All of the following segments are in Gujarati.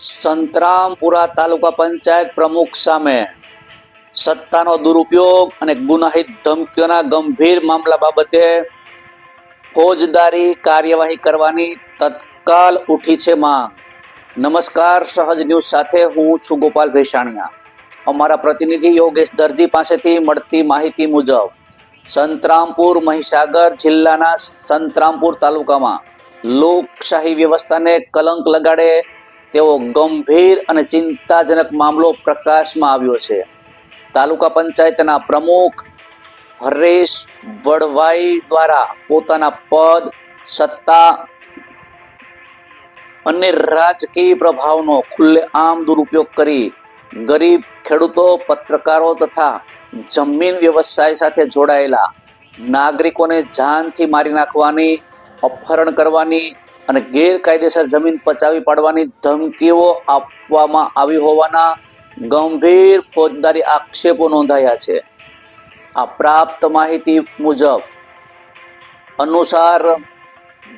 સંતરામપુરા તાલુકા પંચાયત પ્રમુખ સામે સત્તાનો દુરુપયોગ અને ગુનાહિત ધમકીઓના ગંભીર મામલા બાબતે ફોજદારી કાર્યવાહી કરવાની તત્કાલ ઉઠી છે માંગ નમસ્કાર, સહજ ન્યૂઝ સાથે હું છું ગોપાલ ભેસાણીયા. અમારા પ્રતિનિધિ યોગેશ દરજી પાસેથી મળતી માહિતી મુજબ, સંતરામપુર મહીસાગર જિલ્લાના સંતરામપુર તાલુકામાં લોકશાહી વ્યવસ્થાને કલંક લગાડે તેવો ગંભીર અને ચિંતાજનક મામલો પ્રકાશમાં આવ્યો છે. તાલુકા પંચાયતના પ્રમુખ હરેશ વડવાઈ દ્વારા પોતાના પદ, સત્તા અને રાજકીય પ્રભાવનો ખુલ્લેઆમ દુરુપયોગ કરી ગરીબ ખેડૂતો, પત્રકારો તથા જમીન વ્યવસાય સાથે જોડાયેલા નાગરિકોને જાનથી મારી નાખવાની, અપહરણ કરવાની અને ગેરકાયદેસર જમીન પચાવી પાડવાની ધમકીઓ આપવામાં આવી હોવાના ગંભીર ફોજદારી આક્ષેપો નોંધાયા છે. આ પ્રાપ્ત માહિતી મુજબ અનુસાર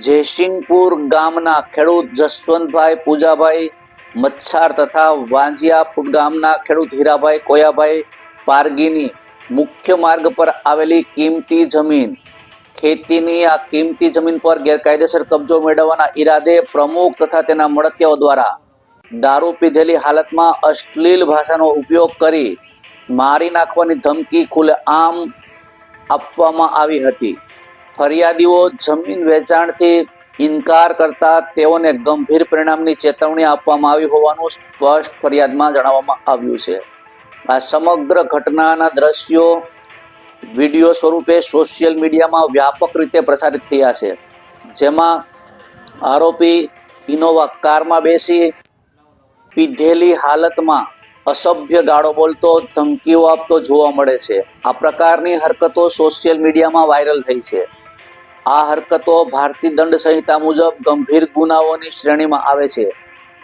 જયસિંહપુર ગામના ખેડૂત જસવંતભાઈ પૂજાભાઈ, મચ્છાર તથા વાંજિયાપુર ગામના ખેડૂત હીરાભાઈ કોયાભાઈ પારગીની મુખ્ય માર્ગ પર આવેલી કિંમતી જમીન ખેતીની આ કિંમતી જમીન પર ગેરકાયદેસર કબજો મેળવવાના ઈરાદે પ્રમુખ તથા તેના મળતિયાઓ દ્વારા દારૂ પીધેલી હાલતમાં અશ્લીલ ભાષાનો ઉપયોગ કરી મારી નાખવાની ધમકી ખુલ્લેઆમ આપવામાં આવી હતી. ફરિયાદીઓ જમીન વેચાણથી ઇનકાર કરતા તેઓને ગંભીર પરિણામની ચેતવણી આપવામાં આવી હોવાનું સ્પષ્ટ ફરિયાદમાં જણાવવામાં આવ્યું છે. આ સમગ્ર ઘટનાના દ્રશ્યો વીડિયો સ્વરૂપે સોશિયલ મીડિયામાં વ્યાપક રીતે પ્રસારિત થયા છે. જેમાં આરોપી ઇનોવા કારમાં બેસી પીધેલી હાલતમાં અસભ્ય ગાળો બોલતો, ધમકીઓ આપતો જોવા મળે છે. આ પ્રકારની હરકતો સોશિયલ મીડિયામાં વાયરલ થઈ છે. આ હરકતો ભારતીય દંડ સંહિતા મુજબ ગંભીર ગુનાઓની શ્રેણીમાં આવે છે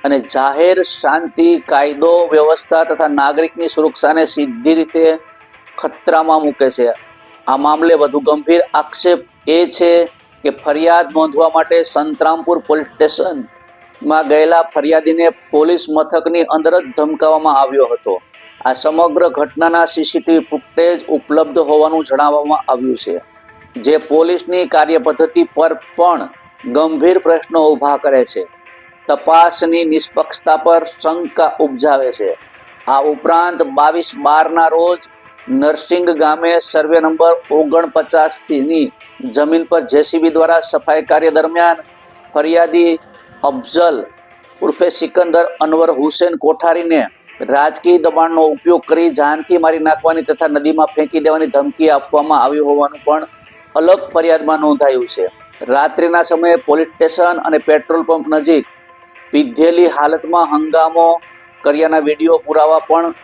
અને જાહેર શાંતિ, કાયદો, વ્યવસ્થા તથા નાગરિકની સુરક્ષાને સીધી રીતે ખતરામાં મૂકે છે. આ મામલે વધુ ગંભીર આક્ષેપ એ છે કે ફરિયાદ નોંધવા માટે સંતરામપુર પોલીસ સ્ટેશનમાં ગયેલા ફરિયાદીને પોલીસ મથકની અંદર જ ધમકાવવામાં આવ્યો હતો. આ સમગ્ર ઘટનાના સીસીટીવી ફૂટેજ ઉપલબ્ધ હોવાનું જણાવવામાં આવ્યું છે. જે પોલીસની કાર્યપદ્ધતિ પર પણ ગંભીર પ્રશ્નો ઊભા કરે છે. તપાસની નિષ્પક્ષતા પર શંકા ઉપજાવે છે. આ ઉપરાંત બાવીસ બારના રોજ નરસિંગ ગામે સર્વે નંબર ઓગણપચાસની જમીન પર જેસીબી દ્વારા સફાઈ કાર્ય દરમિયાન ફરિયાદી અફઝલ ઉર્ફે સિકંદર અનવર હુસેન કોઠારીને રાજકીય દબાણનો ઉપયોગ કરી જાનથી મારી નાખવાની તથા નદીમાં ફેંકી દેવાની ધમકી આપવામાં આવી હોવાનું પણ અલગ ફરિયાદમાં નોંધાયું છે. રાત્રિના સમયે પોલીસ સ્ટેશન અને પેટ્રોલ પંપ નજીક પીધેલી હાલતમાં હંગામો કર્યાના વીડિયો પુરાવા પણ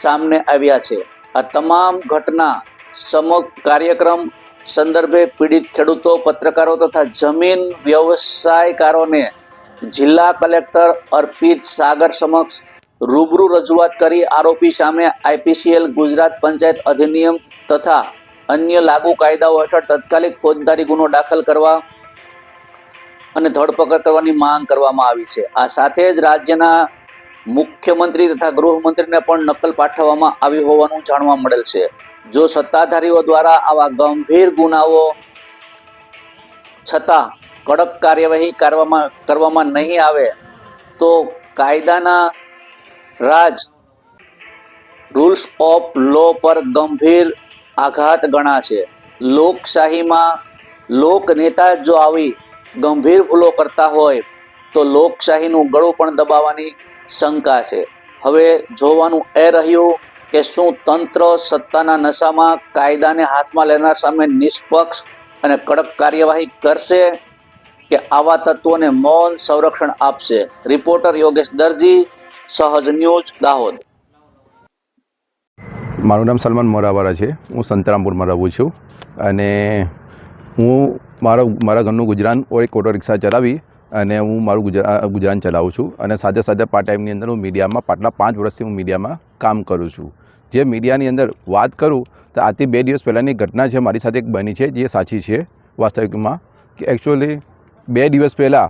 સામને આવ્યા છે. આ તમામ ઘટના સમગ્ર કાર્યક્રમ સંદર્ભે પીડિત ખેડૂતો, પત્રકારો તથા જમીન વ્યવસાયકારોને જિલ્લા કલેક્ટર અર્પિત સાગર સમક્ષ રૂબરૂ રજૂઆત કરી આરોપી સામે આઈપીસીએલ ગુજરાત પંચાયત અધિનિયમ તથા અન્ય લાગુ કાયદાઓ હેઠળ તાત્કાલિક ફોજદારી ગુનો દાખલ કરવા અને ધરપકડ કરવાની માંગ કરવામાં આવી છે. આ સાથે જ રાજ્યના મુખ્યમંત્રી તથા ગૃહમંત્રીને પણ નકલ પાઠવવામાં આવી હોવાનું જાણવા મળેલ છે. જો સત્તાધારીઓ દ્વારા આવા ગંભીર ગુનાઓ છતાં કડક કાર્યવાહી કરવામાં કરવામાં નહીં આવે, તો કાયદાના રાજ રૂલ્સ ઓફ લો પર ગંભીર આઘાત ગણાશે. લોકશાહીમાં લોકનેતા જો આવી ગંભીર ભૂલો કરતા હોય, તો લોકશાહીનું ગળું પણ દબાવવાની શંકા છે. હવે જોવાનું એ રહ્યું કે શું તંત્ર સત્તાના નશામાં કાયદાને હાથમાં લેનાર સામે નિષ્પક્ષ અને કડક કાર્યવાહી કરશે કે આવા તત્વોને મૌન સંરક્ષણ આપશે? રિપોર્ટર યોગેશ દરજી, સહજ ન્યૂઝ, દાહોદ. મારું નામ સલમાન મોરાવાળા છે. હું સંતરામપુરમાં રહું છું અને હું મારો, મારા ઘરનું ગુજરાન એક ઓટો રિક્ષા ચલાવી અને હું મારું ગુજરા ગુજરાન ચલાવું છું. અને સાથે સાથે પાર્ટ ટાઈમની અંદર હું મીડિયામાં પાટલા પાંચ વર્ષથી હું મીડિયામાં કામ કરું છું. જે મીડિયાની અંદર વાત કરું, તો આથી બે દિવસ પહેલાંની ઘટના છે, મારી સાથે એક બની છે, જે સાચી છે વાસ્તવિકમાં. કે એકચ્યુઅલી બે દિવસ પહેલાં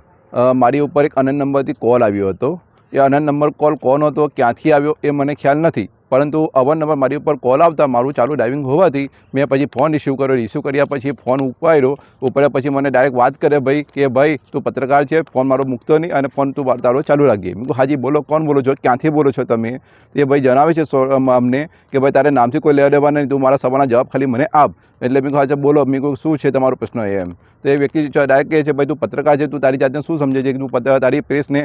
મારી ઉપર એક અનંત નંબરથી કોલ આવ્યો હતો. એ અનંત નંબર કોલ કોણ હતો, ક્યાંથી આવ્યો, એ મને ખ્યાલ નથી. પરંતુ અવારનવાર મારી ઉપર કોલ આવતા મારું ચાલુ ડ્રાઇવિંગ હોવાથી મેં પછી ફોન રિસીવ કર્યો. રિસીવ કર્યા પછી ફોન ઉપાડ્યો. ઉપાડ્યા પછી મને ડાયરેક્ટ વાત કરે ભાઈ કે ભાઈ તું પત્રકાર છે ફોન મારો મૂકતો નહીં અને ફોન તું તારો ચાલુ રાખીએ મેં હાજી, બોલો, કોણ બોલો છો? ક્યાંથી બોલો છો તમે? એ ભાઈ જણાવે છે અમને કે ભાઈ, તારે નામથી કોઈ લેવા દેવા નહીં. તું મારા સવાલના જવાબ ખાલી મને આપ. એટલે મેં કહું બોલો. મેં કહું શું છે તમારો પ્રશ્ન? એમ. તો એ વ્યક્તિ ડાયરેક્ટ કહે છે, ભાઈ, તું પત્રકાર છે, તું તારી જાતને શું સમજે છે? કે તું તારી પ્રેસને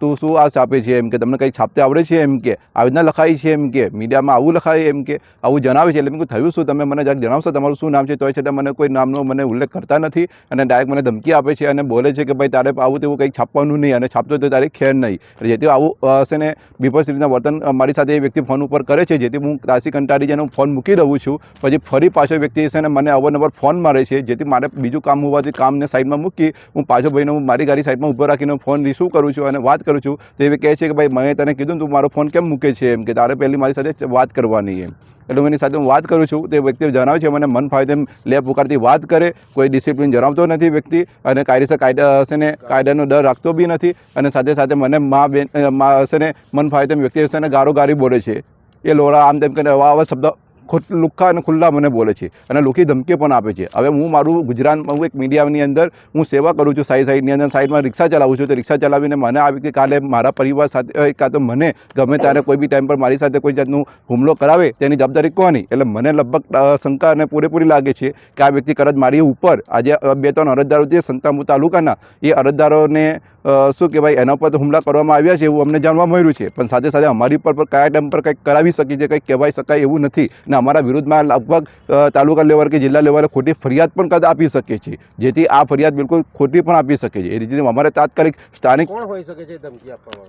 તું શું આ છાપે છે? એમ કે, તમને કંઈ છાપતે આવડે છે? એમ કે, આવી રીતના લખાય છે? એમ કે, મીડિયામાં આવું લખાય એમ કે, આવું જણાવે છે. એટલે મેં થયું શું? તમે મને જરાક જણાવશો તમારું શું નામ છે? તોય છતાં મને કોઈ નામનો મને ઉલ્લેખ કરતા નથી. અને ડાયરેક્ટ મને ધમકી આપે છે અને બોલે છે કે, ભાઈ, તારે આવું તેવું કંઈક છાપવાનું નહીં અને છાપતો તો તારે ખેર નહીં. એટલે જેથી આવું હશે ને બીભત્સ રીતના વર્તન મારી સાથે એ વ્યક્તિ ફોન ઉપર કરે છે. જેથી હું ત્રાસી કંટાળી જઈને ફોન મૂકી દઉં છું. પછી ફરી પાછો વ્યક્તિ છે ને, મને અવારનવાર ફોન મારે છે. જેથી મારે બીજું કામ હોવાથી કામને સાઈડમાં મૂકી હું પાછો ભાઈને હું મારી ગાડી સાઈડમાં ઊભો રાખીને ફોન રિસીવ કરું છું અને વાત કરું છું. તો એ કહે છે કે, ભાઈ, મેં તને કીધું તું મારો ફોન કેમ મૂકે છે? એમ કે, તારે પહેલી મારી સાથે વાત કરવાની એમ. એટલે હું એની સાથે હું વાત કરું છું, તે વ્યક્તિ જણાવે છે, મને મન ફાવે તેમ લે પુકારથી વાત કરે, કોઈ ડિસિપ્લિન જણાવતો નથી વ્યક્તિ અને કાયદેસર કાયદા હશે ને કાયદાનો ડર રાખતો બી નથી અને સાથે સાથે મને મા બેન મા હશે ને મન ફાવે તેમ વ્યક્તિ હશે ને ગારો ગારી બોલે છે. એ લોરા આમ તેમ કરીને અવા આવા શબ્દ લુખ્ખા અને ખુલ્લા મને બોલે છે અને લુખી ધમકી પણ આપે છે. હવે હું મારું ગુજરાતમાં હું એક મીડિયાની અંદર હું સેવા કરું છું સાઈ સાઈડની અંદર, સાઈડમાં રિક્ષા ચલાવું છું. તો રિક્ષા ચલાવીને મને આવી કે કાલે મારા પરિવાર સાથે કાં તો મને ગમે ત્યારે કોઈ બી ટાઈમ પર મારી સાથે કોઈ જાતનું હુમલો કરાવે તેની જવાબદારી કોની? એટલે મને લગભગ શંકા અને પૂરેપૂરી લાગે છે કે આ વ્યક્તિ કદાચ મારી ઉપર આજે બે ત્રણ અરજદારો જે સંતામુ તાલુકાના, એ અરજદારોને શું કહેવાય એના ઉપર તો હુમલા કરવામાં આવ્યા છે એવું અમને જાણવા મળ્યું છે. પણ સાથે સાથે અમારી પર કયા ટાઈમ પર કંઈક કરાવી શકીએ છીએ કંઈક કહેવાય શકાય એવું નથી. અને અમારા વિરુદ્ધમાં લગભગ તાલુકા લેવલ કે જિલ્લા લેવલે ખોટી ફરિયાદ પણ કદાચ આપી શકીએ છીએ. જેથી આ ફરિયાદ બિલકુલ ખોટી પણ આપી શકીએ છીએ. એ રીતે અમારે તાત્કાલિક સ્થાનિક હોઈ શકે છે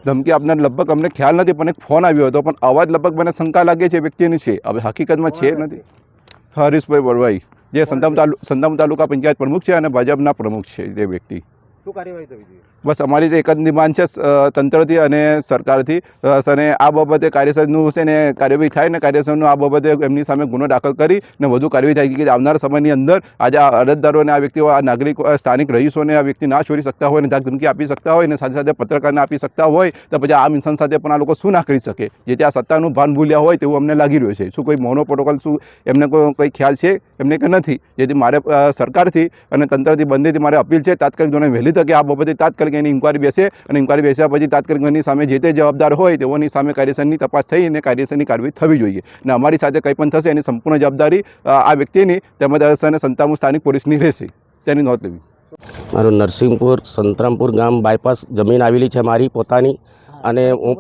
ધમકી આપનાર લગભગ અમને ખ્યાલ નથી પણ એક ફોન આવ્યો હતો. પણ અવાજ લગભગ મને શંકા લાગે છે વ્યક્તિની છે. હવે હકીકતમાં છે નથી. હરીશભાઈ બળવાઈ જે સંતામ તાલુ સંતામ તાલુકા પંચાયત પ્રમુખ છે અને ભાજપના પ્રમુખ છે તે વ્યક્તિ. શું કાર્યવાહી થવી જોઈએ? બસ અમારી તો એક જ ડિમાન્ડ છે તંત્રથી અને સરકારથી. અને આ બાબતે કાર્યસરનું છે ને કાર્યવાહી થાય ને કાર્યસરનું આ બાબતે એમની સામે ગુનો દાખલ કરી ને વધુ કાર્યવાહી થાય કે આવનાર સમયની અંદર આજે આ અરજદારો અને આ વ્યક્તિઓ, આ નાગરિક સ્થાનિક રહીશોને આ વ્યક્તિ ના છોડી શકતા હોય ને ધાક ધમકી આપી શકતા હોય ને સાથે સાથે પત્રકારને આપી શકતા હોય, તો પછી આ ઇન્સાન સાથે પણ આ લોકો શું ના કરી શકે? જેથી આ સત્તાનું ભાન ભૂલ્યા હોય તેવું અમને લાગી રહ્યું છે. શું કોઈ મોનો પ્રોટોકોલ, શું એમને કોઈ કોઈ ખ્યાલ છે? એમને કે નથી. જેથી મારે સરકારથી અને તંત્રથી બંનેથી મારે અપીલ છે, તાત્કાલિક ધોરણે વહેલી તકે આ બાબતે તાત્કાલિક એની ઇન્કવાયરી બેસે અને ઇન્કવાયરી બેસ્યા પછી તાત્કાલિક એની સામે જે તે જવાબદાર હોય તેઓની સામે કાયદેસરની તપાસ થઈ અને કાયદેસરની કાર્યવાહી થવી જોઈએ. અને અમારી સાથે કંઈ પણ થશે એની સંપૂર્ણ જવાબદારી આ વ્યક્તિની તેમજ અને સંતામુ સ્થાનિક પોલીસની રહેશે. તેની નોંધ લેવી. મારું નરસિંહપુર, સંતરામપુર ગામ બાયપાસ જમીન આવેલી છે મારી, પોતાની. અને હું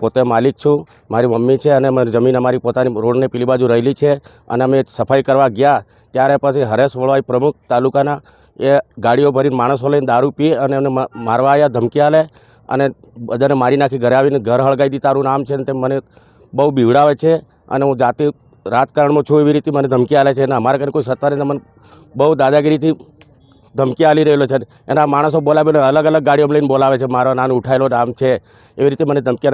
પોતે માલિક છું. મારી મમ્મી છે અને મારી જમીન અમારી પોતાની રોડને પેલી બાજુ રહેલી છે. અને અમે સફાઈ કરવા ગયા. ત્યારે પછી હરેશ વળવાઈ પ્રમુખ તાલુકાના એ ગાડીઓ ભરીને માણસો લઈને દારૂ પી અને એમને મારવા આવ્યા ધમકી આલે અને બધાને મારી નાખી ઘરે આવીને ઘર હળગાવી દી, તારું નામ છે ને તે મને બહુ બીવડાવે છે અને હું જાતે રાજકારણમાં છું એવી રીતે મને ધમકી આલે છે અને અમારા ઘરે કોઈ સત્તાને મને બહુ દાદાગીરીથી ધમકી આલી રહેલો છે એના માણસો બોલાવીને અલગ અલગ ગાડીઓ લઈને બોલાવે છે, મારો નાનું ઉઠાયેલો નામ છે એવી રીતે મને ધમકી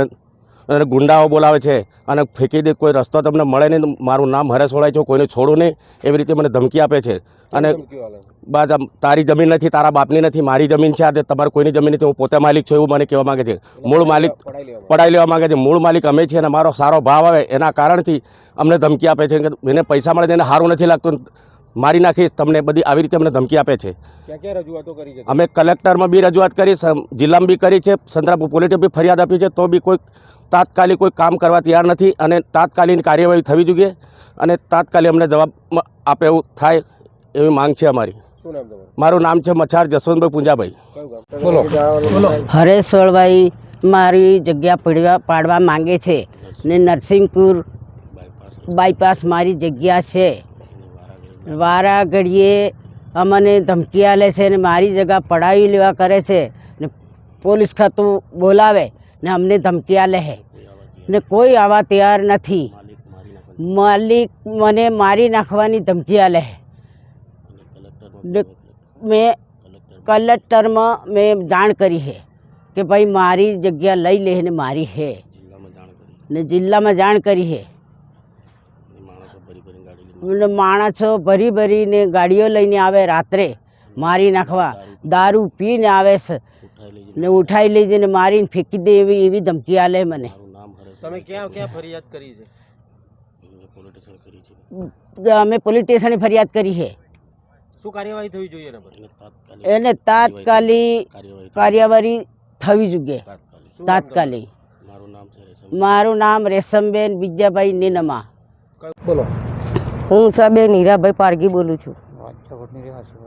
અને ગુંડાઓ બોલાવે છે અને ફેંકી દે કોઈ રસ્તો તમને મળે નહીં મારું નામ હરેશ વળાય છે કોઈને છોડું નહીં એવી રીતે મને ધમકી આપે છે. અને બસ તારી જમીન નથી તારા બાપની નથી મારી જમીન છે આજે તમારે કોઈની જમીન નથી હું પોતે માલિક છું એવું મને કહેવા માગે છે. મૂળ માલિક પડાવી લેવા માગે છે. મૂળ માલિક અમે છીએ અને મારો સારો ભાવ આવે એના કારણથી અમને ધમકી આપે છે કે એને પૈસા મળે છે એને સારું નથી લાગતું. મારી નાખીશ તમને બધી આવી રીતે અમને ધમકી આપે છે. ક્યાં ક્યાં રજૂઆતો કરી છે? અમે કલેક્ટરમાં બી રજૂઆત કરી જિલ્લામાં બી કરી છે સંતરાપુર પોલીસે બી ફરિયાદ આપી છે તો બી કોઈ તાત્કાલિક કોઈ કામ કરવા તૈયાર નથી અને તાત્કાલિક કાર્યવાહી થવી જોઈએ અને તાત્કાલિક અમને જવાબ આપે એવું થાય એવી માંગ છે અમારી. શું નામ તમારું? મારું નામ છે મચ્છાર જસવંતભાઈ પૂંજાભાઈ. હરેશ વળવાઈ મારી જગ્યા પડવા પાડવા માંગે છે ને નરસિંહપુર બાયપાસ મારી જગ્યા છે. વારા ઘડીએ અમને ધમકી આલે છે ને મારી જગ્યા પડાવી લેવા કરે છે ને પોલીસ ખાતું બોલાવે ને અમને ધમકી આલે છે ને કોઈ આવા તૈયાર નથી. માલિક મને મારી નાખવાની ધમકી આલે છે મેં કલેક્ટરમાં મેં જાણ કરી છે કે ભાઈ મારી જગ્યા લઈ લે ને મારી છે ને જિલ્લામાં જાણ કરી છે માણસો ભરી ભરીને ગાડીઓ લઈને આવે રાત્રે મારી નાખવા દારૂ પીને આવે છે ને ઉઠાઈ લઈ જઈને મારીને ફેંકી દે એવી એવી ધમકી આલે મને. તમે ક્યાં ક્યાં ફરિયાદ કરી છે? અમે પોલીસ સ્ટેશને ફરિયાદ કરી છે. શું કાર્યવાહી થવી જોઈએ એને તાત્કાલિક કાર્યવાહી થવી જોઈએ. તાત્કાલિક મારું નામ રેશમબેન. બીજાભાઈ નીનમા. બોલો. હું સાબેન નીરાભાઈ પારગી બોલું છું.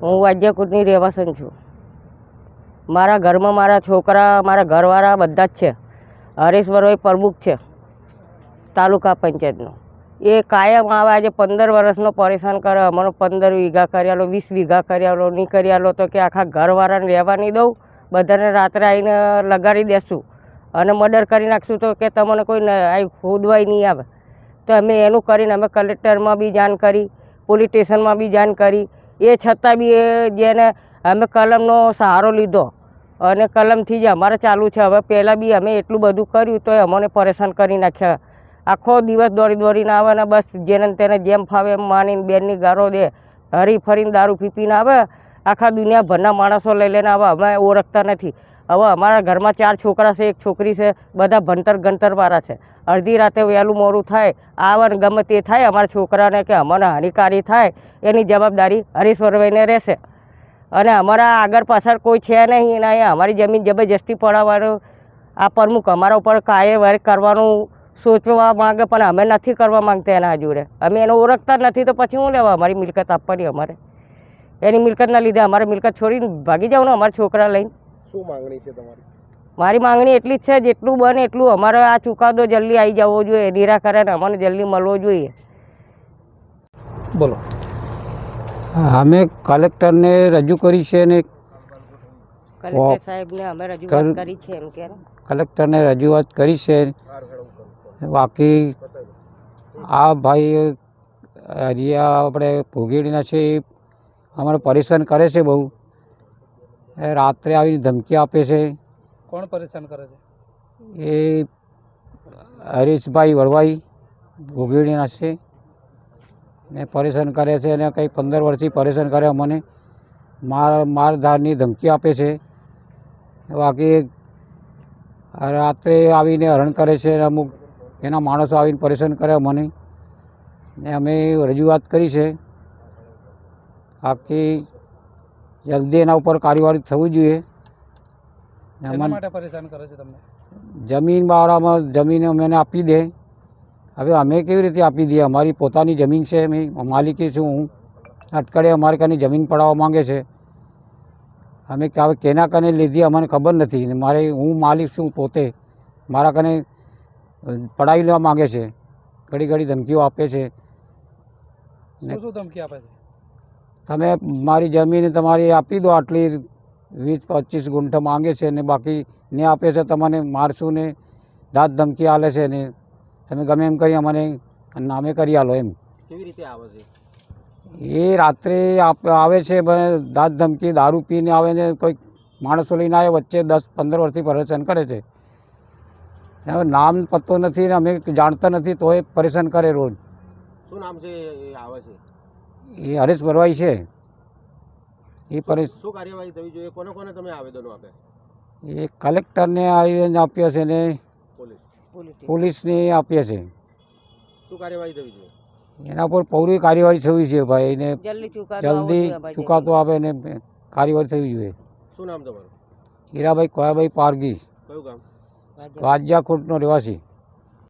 હું વાજ્યાકોટની રહેવાસન છું. મારા ઘરમાં મારા છોકરા મારા ઘરવાળા બધા જ છે. હરેશ્વરભાઈ પ્રમુખ છે તાલુકા પંચાયતનો. એ કાયમ આવે આજે પંદર વર્ષનો પરેશાન કરે અમારો પંદર વીઘા કર્યાલો વીસ વીઘા કર્યાલો નહીં કર્યાલો તો કે આખા ઘરવાળાને રહેવા નહીં દઉં બધાને રાત્રે આવીને લગાડી દેશું. અને મર્ડર કરી નાખશું તો કે તમને કોઈ ખોદવાય નહીં આવે. તો અમે એનું કરીને અમે કલેક્ટરમાં બી જાણ કરી, પોલીસ સ્ટેશનમાં બી જાણ કરી. એ છતાં બી એ જેને અમે કલમનો સહારો લીધો અને કલમથી જ અમારે ચાલુ છે. હવે પહેલાં બી અમે એટલું બધું કર્યું તો અમને પરેશાન કરી નાખ્યા. આખો દિવસ દોડી દોડીને આવે ને બસ જેને તેને જેમ ફાવે એમ માનીને બેનની ગારો દે, હરી ફરીને દારૂ પીપીને આવે. આખા દુનિયાભરના માણસો લઈ લઈને આવે, અમે ઓળખતા નથી. હવે અમારા ઘરમાં ચાર છોકરા છે, એક છોકરી છે, બધા ભણતર ગણતરવાળા છે. અડધી રાતે વહેલું મોડું થાય, આવન ગમે તે થાય, અમારા છોકરાને કે અમને હાનિકારી થાય, એની જવાબદારી હરીશ્વરભાઈને રહેશે. અને અમારા આગળ પાછળ કોઈ છે નહીં અહીંયા અમારી જમીન જબરજસ્તી પડાવવાનું, આ પ્રમુખ અમારા ઉપર કાર્યવાહી કરવાનું સોચવા માંગે, પણ અમે નથી કરવા માંગતા એના જોડે. અમે એને ઓળખતા નથી, તો પછી હું લેવા અમારી મિલકત આપવાની અમારે? એની મિલકતના લીધે અમારે મિલકત છોડીને ભાગી જાઉં ને અમારા છોકરા લઈને? શું માંગણી છે તમારી? મારી માંગણી એટલી જ છે જેટલું બને એટલું અમારે આ ચુકાદો જલ્દી આવી જવો જોઈએ નિરાકરણ અમને જલ્દી મળવો જોઈએ. બોલો. અમે કલેક્ટરને રજૂ કરી છે અને કલેક્ટર સાહેબને અમે રજૂઆત કર- કરી છે એમ કે. કલેક્ટરને રજૂઆત કરી છે. બાકી આ ભાઈ હરિયા આપણે ભોગેડીના છે એ અમારે પરેશાન કરે છે બહુ. એ રાત્રે આવીને ધમકી આપે છે. કોણ પરેશાન કરે છે? એ હરીશભાઈ વડવાઈ ભોગવીડીના છે. ને પરેશાન કરે છે અને કંઈ પંદર વર્ષથી પરેશાન કરે અમને. માર મારધારની ધમકી આપે છે. બાકી રાત્રે આવીને હરણ કરે છે અને અમુક એના માણસો આવીને પરેશાન કરે અમને. ને અમે રજૂઆત કરી છે. બાકી જલ્દી એના ઉપર કાર્યવાહી થવી જોઈએ. ને શેના માટે પરેશાન કરે છે તમને જમીન બારામાં જમીન અમને આપી દે. હવે અમે કેવી રીતે આપી દઈએ? અમારી પોતાની જમીન છે અમે માલિકી છું હું. અટકળે અમારે કને જમીન પડાવવા માંગે છે. અમે હવે કેના કને લીધી અમને ખબર નથી. ને મારે હું માલિક છું પોતે. મારા કને પડાવી લેવા માંગે છે. ઘડી ઘડી ધમકીઓ આપે છે. શું ધમકી આપે છે? તમે મારી જમીન તમારી આપી દો આટલી વીસ પચીસ ગુંઠ માંગે છે ને બાકી ને આપે છે તમને મારશું ને? દાંત ધમકી આલે છે ને? તમે ગમે એમ કરી અમને નામે કરી આલો એમ. કેવી રીતે આવે છે? એ રાત્રે આવે છે દાંત ધમકી દારૂ પીને આવે ને કોઈ માણસો લઈને આવે વચ્ચે દસ પંદર વર્ષથી પરેશાન કરે છે. હવે નામ પત્તો નથી ને અમે જાણતા નથી તોય પરેશાન કરે રોજ. શું નામ છે આવે છે? એ હરેશ ભરવાઈ છે. એ પરેશ શું કાર્યવાહી થવી જોઈએ? કોને કોને તમે આવેદનો આપ્યા એ કલેક્ટરને આવેદન આપ્યા છે ને પોલીસ. પોલીસને આપીએ છે. શું કાર્યવાહી થવી જોઈએ? એના પર પૌરી કાર્યવાહી થવી છે ભાઈ એને જલ્દી ચુકાતો આપે ને કાર્યવાહી થવી જોઈએ. શું નામ તમારું? હીરાભાઈ કોયાભાઈ પારગી કયું ગામ? વાજ્યાખોટનો રહેવાસી.